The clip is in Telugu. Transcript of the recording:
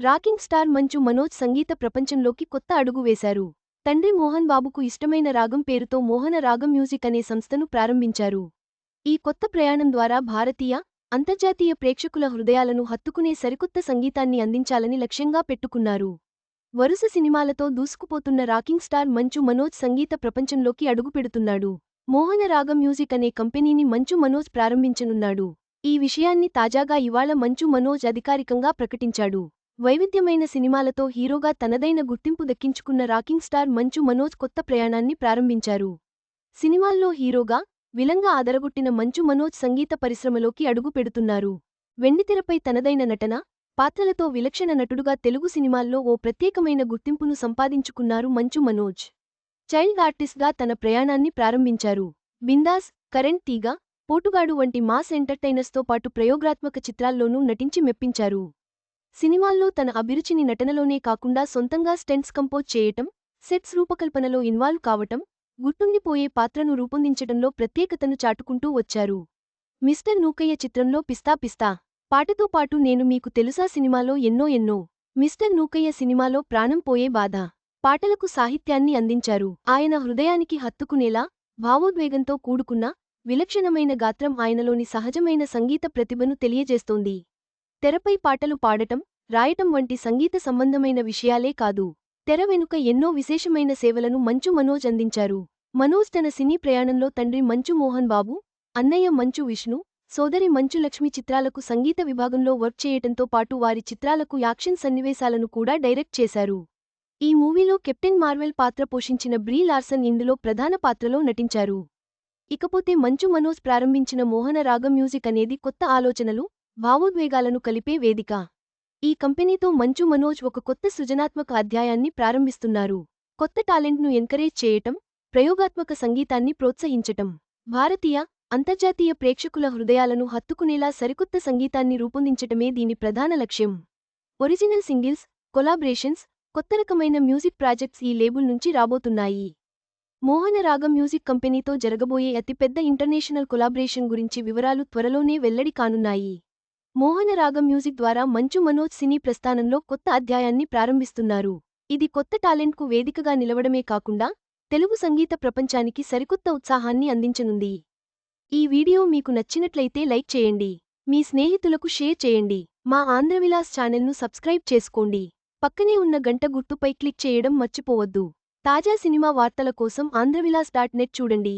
రాకింగ్ స్టార్ మంచు మనోజ్ సంగీత ప్రపంచంలోకి కొత్త అడుగు వేశారు. తండ్రి మోహన్ బాబుకు ఇష్టమైన రాగం పేరుతో మోహన రాగం మ్యూజిక్ అనే సంస్థను ప్రారంభించారు. ఈ కొత్త ప్రయాణం ద్వారా భారతీయ అంతర్జాతీయ ప్రేక్షకుల హృదయాలను హత్తుకునే సరికొత్త సంగీతాన్ని అందించాలని లక్ష్యంగా పెట్టుకున్నారు. వరుస సినిమాలతో దూసుకుపోతున్న రాకింగ్ స్టార్ మంచు మనోజ్ సంగీత ప్రపంచంలోకి అడుగుపెడుతున్నాడు మోహన రాగం మ్యూజిక్ అనే కంపెనీని మంచు మనోజ్ ప్రారంభించనున్నాడు. ఈ విషయాన్ని తాజాగా ఇవాళ మంచు మనోజ్ అధికారికంగా ప్రకటించాడు. వైవిధ్యమైన సినిమాలతో హీరోగా తనదైన గుర్తింపు దక్కించుకున్న రాకింగ్ స్టార్ మంచు మనోజ్ కొత్త ప్రయాణాన్ని ప్రారంభించారు. సినిమాల్లో హీరోగా విలంగా ఆదరగొట్టిన మంచు మనోజ్ సంగీత పరిశ్రమలోకి అడుగు పెడుతున్నారు. వెండితెరపై తనదైన నటన పాత్రలతో విలక్షణ నటుడుగా తెలుగు సినిమాల్లో ఓ ప్రత్యేకమైన గుర్తింపును సంపాదించుకున్నారు మంచు మనోజ్. చైల్డ్ ఆర్టిస్ట్గా తన ప్రయాణాన్ని ప్రారంభించారు. బిందాస్ కరెంట్ తీగ పోటుగాడు వంటి మాస్ ఎంటర్టైనర్స్తో పాటు ప్రయోగాత్మక చిత్రాల్లోనూ నటించి మెప్పించారు. సినిమాల్లో తన అభిరుచిని నటనలోనే కాకుండా సొంతంగా స్టెంట్స్ కంపోజ్ చేయటం సెట్స్ రూపకల్పనలో ఇన్వాల్వ్ కావటం గుర్తుండిపోయే పాత్రను రూపొందించటంలో ప్రత్యేకతను చాటుకుంటూ వచ్చారు. మిస్టర్ నూకయ్య చిత్రంలో పిస్తా పిస్తా. పాటతో పాటు నేను మీకు తెలుసా సినిమాలో ఎన్నో ఎన్నో. మిస్టర్ నూకయ్య సినిమాలో ప్రాణం పోయే బాధ. పాటలకు సాహిత్యాన్ని అందించారు. ఆయన హృదయానికి హత్తుకునేలా భావోద్వేగంతో కూడుకున్న విలక్షణమైన గాత్రం ఆయనలోని సహజమైన సంగీత ప్రతిభను తెలియజేస్తోంది. తెరపై పాటలు పాడటం రాయటం వంటి సంగీత సంబంధమైన విషయాలే కాదు. తెర వెనుక ఎన్నో విశేషమైన సేవలను మంచు మనోజ్ అందించారు. మనోజ్ తన సినీ ప్రయాణంలో తండ్రి మంచు మోహన్ బాబు అన్నయ్య మంచు విష్ణు సోదరి మంచు లక్ష్మి చిత్రాలకు సంగీత విభాగంలో వర్క్ చేయటంతో పాటు వారి చిత్రాలకు యాక్షన్ సన్నివేశాలను కూడా డైరెక్ట్ చేశారు. ఈ మూవీలో కెప్టెన్ మార్వెల్ పాత్ర పోషించిన బ్రీ లార్సన్ ఇందులో ప్రధాన పాత్రలో నటించారు. ఇకపోతే మంచు మనోజ్ ప్రారంభించిన మోహన రాగం మ్యూజిక్ అనేది కొత్త ఆలోచనలు భావోద్వేగాలను కలిపే వేదిక. ఈ కంపెనీతో మంచు మనోజ్ ఒక కొత్త సృజనాత్మక అధ్యాయాన్ని ప్రారంభిస్తున్నారు. కొత్త టాలెంట్ను ఎంకరేజ్ చేయటం ప్రయోగాత్మక సంగీతాన్ని ప్రోత్సహించటం భారతీయ అంతర్జాతీయ ప్రేక్షకుల హృదయాలను హత్తుకునేలా సరికొత్త సంగీతాన్ని రూపొందించటమే దీని ప్రధాన లక్ష్యం. ఒరిజినల్ సింగిల్స్ కొలాబరేషన్స్ కొత్త రకమైన మ్యూజిక్ ప్రాజెక్ట్స్ ఈ లేబుల్ నుంచి రాబోతున్నాయి. మోహన రాగం మ్యూజిక్ కంపెనీతో జరగబోయే అతిపెద్ద ఇంటర్నేషనల్ కొలాబరేషన్ గురించి వివరాలు త్వరలోనే వెల్లడి కానున్నాయి. మోహన రాగం మ్యూజిక్ ద్వారా మంచు మనోజ్ సినీ ప్రస్థానంలో కొత్త అధ్యాయాన్ని ప్రారంభిస్తున్నారు. ఇది కొత్త టాలెంట్కు వేదికగా నిలవడమే కాకుండా తెలుగు సంగీత ప్రపంచానికి సరికొత్త ఉత్సాహాన్ని అందించనుంది. ఈ వీడియో మీకు నచ్చినట్లయితే లైక్ చేయండి. మీ స్నేహితులకు షేర్ చేయండి. మా ఆంధ్రవిలాస్ ఛానల్ను సబ్స్క్రైబ్ చేసుకోండి. పక్కనే ఉన్న గంట గుర్తుపై క్లిక్ చేయడం మర్చిపోవద్దు. తాజా సినిమా వార్తల కోసం ఆంధ్రవిలాస్ డాట్ నెట్ చూడండి.